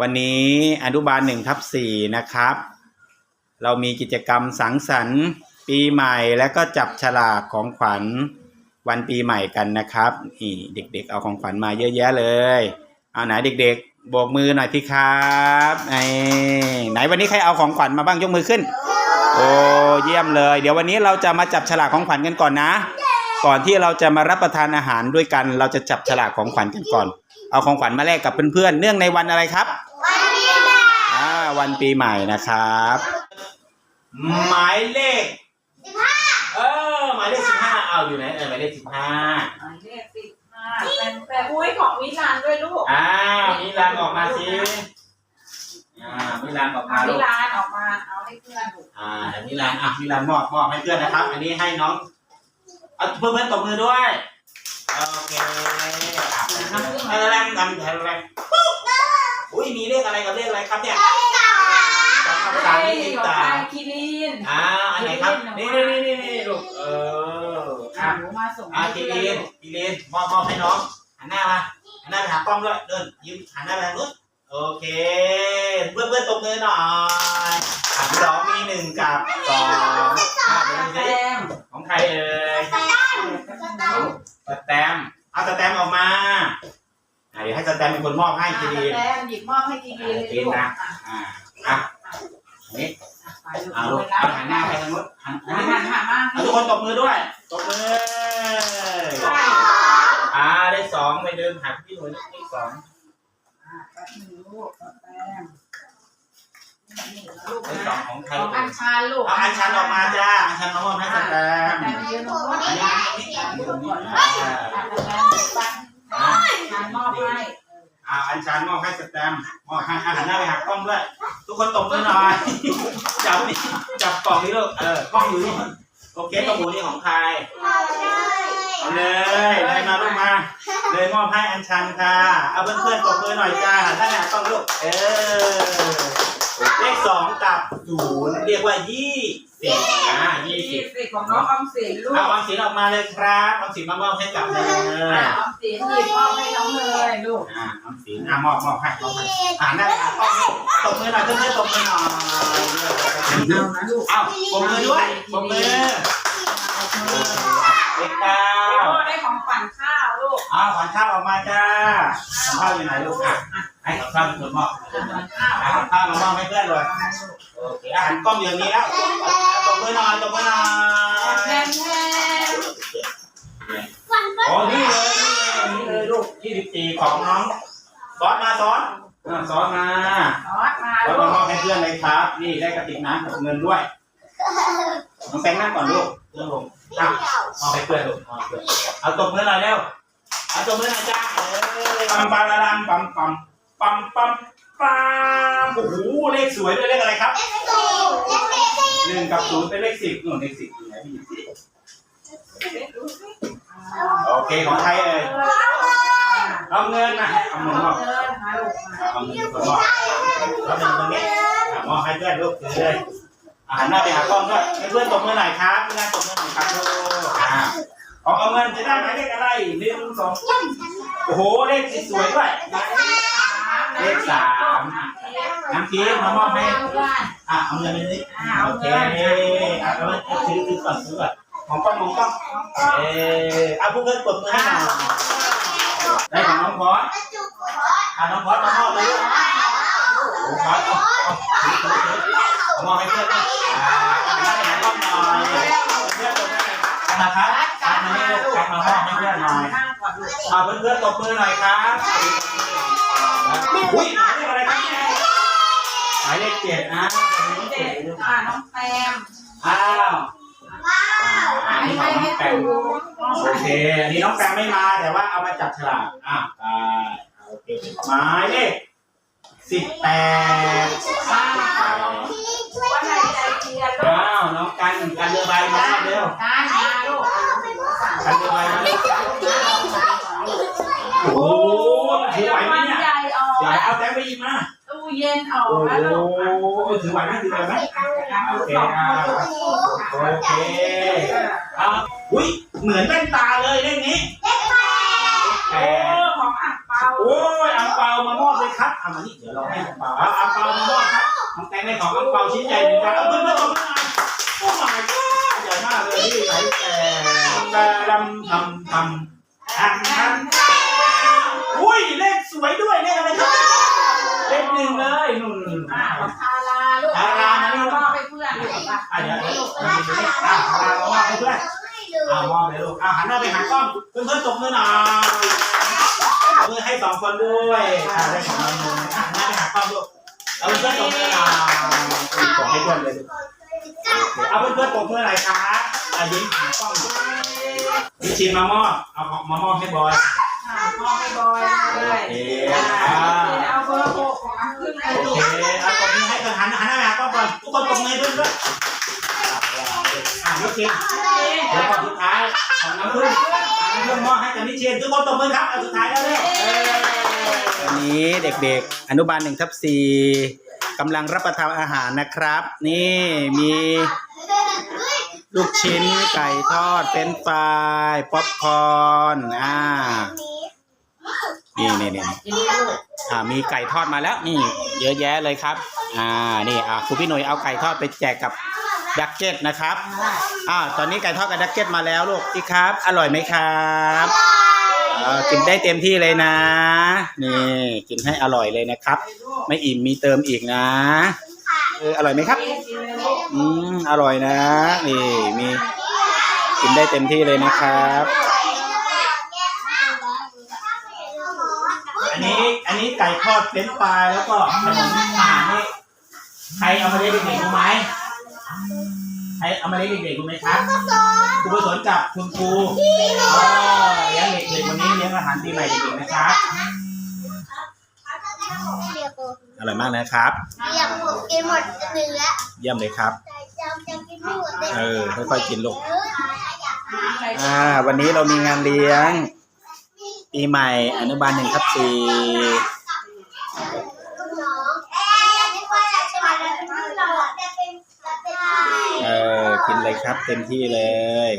วันนี้อนุบาลหนึ่งทับสี่นะครับ เรามีกิจกรรมสังสรรค์ปีใหม่และก็จับฉลากของขวัญวันปีใหม่กันนะครับนี่เด็กๆ เอาของขวัญมาเยอะแยะเลย เอาไหนเด็กๆโบกมือหน่อยพี่ครับไอ้ไหนวันนี้ใครเอาของขวัญมาบ้างยกมือขึ้น โอ้เยี่ยมเลย เดี๋ยววันนี้เราจะมาจับฉลากของขวัญกันก่อนนะ ก่อนที่เราจะมารับประทานอาหารด้วยกัน เราจะจับฉลากของขวัญกันก่อน เอาของขวัญมาแลกกับเพื่อนๆ เนื่องในวันอะไรครับอ่าวันปีใหม่นะครับ หมายเลขเออหมายเลขสิบห้าเอาอยู่ไหนเออหมายเลขสิบห้าหมายเลขสิบห้าแต่แต่อุ้ยของวิชานด้วยลูกอ้าวมิลานออกมาสิอ่ามิลานออกมาเอาลูวิกลานออกมาเอาให้เพื่อนลูกอ่าเดี๋ยวมิลานอะมิลานมอบมอบให้เพื่อนนะครับ อันนี้ให้น้องเอาเพื่อนเพื่อนๆตบมือด้วย โอเคทำอะไรทำอะไรอุ้ยมีเลขอะไรกับเลขอะไรครับเนี่ยสองกับสามเฮ้ยนี่ของตาคิรินอ่าอันไหนครับนี่นี่นี่นี่ลูกเอออ่าอะหนูมาส่งอ่าให้กีเพื่รีอนนลูกกีรีนมอบมอบให้น้องหันหน้ามาหันหน้าไปหากล้องด้วยเดินยืนหันหน้าไปทางนู้นโอเค เพื่อนเพื่อนตบมือหน่อยอะสองมีหนึ่งกับสองอะเดี๋ยวดูแซสิมของใครเอ่ย สแตมป์เอาสแตมป์ออกมาอะเดี๋ยวให้สแตมป์เป็นคนมอบให้กีรีนแซมหยิบมอบให้คิรินเลยลูกอะอะอะอะนี่ไปลูกเอาลูกเอาหันหน้าไปทางนู้นหันหหัน้านหันหันมาเอาทุกคนตบมือด้วยตบมือใช่อ่าได้สองไปเดินหักพี่หนุ่ยอีกสองอะแป๊บนึงลูกแซม นี่ลูกได้นะสองของใครของอัญชันลูกเอาอันชันออกมาจ้าอันชันมามอบให้สแตมแต่ยืนตรงนู้นอันอะนี้อันนี้อันนี้อันนี้แต่แซมปังอันมอบให้อ่าอันชันมอบให้สแตมมอบให้อาหารหน้าไปหักกล้องด้วย ทุกคนตบมือหน่อย จับนี่จับกล่องนี้ลูกเออกล้องอยู่นี่โอเคกระหมูนี่ของใครเอาเลยเลยมาลูกมา เลยมอบให้อันชันค่ะ เอาเพื่อนๆตบมือหน่อยจ้าหันหน้าไปหากล้องลูกเออ เลขสองกับศูนย์เรียกว่ายี่สิบอ่ายี่สิยี่บสิบของน้องออมสินลูกเอาออมสินออกมาเลยครับออมสินมามอบให้กับเลยอะออมสินหยิบมอบให้น้องเลยลูกอ่าออมสินอ่ามอบมอบให้มอบให้อ่าหน้าอ่าต้องตบมือหน่อยเพื่อนๆตบมือหน่อยเอานะลูกเอาปมมือด้วยปมมือเลขเก้าโอ้ได้ของขวัญข้าว ลูกเอาขวัญข้าวออกมาจ้าขวัญข้าวอยู่ไหนลูกอะให้ขวัญข้าวเป็นคนมอบขวัญข้าวเอาขวัญข้าวมามอบให้เพื่อนเลยโอเคอาหารกล้องอยู่นี้แล้วตบมือหน่อยตบมือหน่อยแทนแทนโอ้นี่เลยนี่เลยนี่เลยลูกยี่สิบสี่ของน้องซอสมาซอสอ่าซอสมาซอสมาซอสลูมากมอบให้เพื่อนเลยครับ นี่ได้กระติกน้ำกับเงินด้วยน้องแปงนั่งก่อนลูกเรื่องลงอะมอบให้เพื่อนลูกมอบให้เพื่อนเอาตบมือหน่อยเร็วเอาจมเลยนะจ้าปัมปั๊มละลันปัมปัมปัมปัมปัมโอ้โหเลขสวยด้วยเลขอะไรครับเลขสิบเลขสิบหนึ่งกับศูนย์เป็นเลขสิบหนึ่งเลขสิบอยู่ไหนพี่โอเคของไทยเอ่ยเอาเงินนะเอาเงินมอบเอาเงินมอบเอาเงินตรงนี้มอบให้เพื่อนลูกเลยหันหน้าไปหากล้องด้วยเพื่อนตบมือหน่อยครับเพื่อนตบมือหน่อยครับลูก ของเอาเงินจะได้หมายเลขอะไรหนึ่งสองโอ้โหเลขสวยด้วยเลขสามน้ำเค้กมามอบให้อะเอาเงินไปนี่โอเคอะแล้วถือถือก่อนถือก่อนของกล้องของกล้องเออเอาพวกเพื่อนกดมือให้หน่อยได้ของน้องพอสอะน้องพอสมามอบเลยน้องพอสเอาเอาถือถือถือเอามอบให้เพื่อนอ่าได้หากล้องหน่อยเพื่อนกดให้หน่อยครับนะครับการ มาให้ลูกการมามอบให้เพื่อนหน่อยนั่งก่อนลูกเอาเพื่อนๆตบมือหน่อยครับอุ้ยหมายเลขอะไรครับเนี่ยหมายเลขเจ็ดนะเจ็ดอ่าน้องแปมอ้าวอ่าให้ให้ให้ตูโอเคอันนี้น้องแปมไม่มาแต่ว่าเอามาจับฉลากอะไปโอเคหมายเลขสิบแปดอ่าว่าไหนใจเทียนลูกอ้าวน้องกันกันเรือใบมาเร็วกาีมาตู้เย็นออกแล้วลูกโหถือไหวไหมถือไหวไหมโอเคอะโอเคอะอุ้ยเหมือนแว่นตาเลยเรื่องนี้โอ้แต่ของอ่างเปาโอ้ยอังเปามามอบเลยครับเอามานี่เดี๋ยวเราให้อ่างเปาเอาอ่างเปามามอบครับน้องแตงในของอ่างเปาชิ้นใหญ่เหมือนกันเอาเพื่อนๆเอามาโอ้ my god ใหญ่มากเลยที่ไหนแต่แต่ดำทำทำทำทำอุ้ยเลขสวยด้วยเลขอะไรครับ เลขหนึ่งเลยนู่นนู่นอ่าอ่าพาลาลูกพารามานี่มอบให้เพื่อนลูกอะอะเดี๋ยวเดี๋ยวมันมีเลขอะเรามอบให้เพื่อนอ่ามอบเลยลูกอะหันหน้าไปหากล้องเพื่อนเพื่อนๆตบมือหน่อยตบมือให้สองคนด้วยอะได้ของเราหนึ่งอะหันหน้าไปหากล้องลูกเอาเพื่อนๆตบมือหน่อยส่งให้เพื่อนเลยลูกเอาเพื่อนๆปรบมือหน่อยครับอะยิ้มหากล้องดิชินมามอบเอาของมามอบให้บอย อ่อบให้บอยเลยอเคอ่าอ่าเอาเบอร์หกของขึ้นเลยโอลูเคกเอาปรบมือให้กันหันหันหน้าไปหากล้องก่อนทุกคนปรบมือให้เพื่อนด้วยอะนิชินเดี๋ยวก่อนสุดท้ายของน้ำพึ่งอะน้ำพึ่งมอบให้กับนิชินทุกคนปรบมือครับเอาสุดท้ายแล้วเนี่ยวันนี้เด็กๆ อนุบาลหนึ่งทับสี่กำลังรับประทานอาหารนะครับ นี่มีลูกชิ้นไก่ทอดเฟรนช์ฟรายป๊อปคอร์นอ่านี่ นี่นี่นี้ลูกอ่ามีไก่ทอดมาแล้วนี่ เยอะแยะเลยครับ อ่านี่อ่าครูพี่หน่ยเอาไก่ทอดไปแจกกับดักเก็ตนะครับอ่าตอนนี้ไก่ทอดกับดักเก็ตมาแล้วลูกพี่ครับ อร่อยไหมครับอ่ากินได้เต็มที่เลยนะ นี่กินให้อร่อยเลยนะครับ ไม่อิ่มมีเติมอีกนะเอออร่อยไหมครับ อืมอร่อยนะ นี่มีกินได้เต็มที่เลยนะครับ อั นนี้อันนี้ไก่ทอดเฟรนช์ฟรายแล้วก็ขนมอาหารนี่ใครเอามาเลี้ยงเด็กๆรู้ไหมใครเอามาเลี้ยงเด็กๆรู้ไหมครับครูประสนกับคุณครูเออเลี้ยงเด็กๆวันนี้เลี้ยงอาหารปีใหม่เด็กๆนะครับอร่อยมากนะครับอยากผมกินหมดเนื้อเยี่ยมเลยครับแต่จำยังกินไม่หมดเลยเออค่อยๆกินลูกเอออยากอ่า วันนี้เรามีงานเลี้ยง ปีใหม่อนุบาลหนึ่งครับสี่เออกินเลยครับ เต็มที่เลย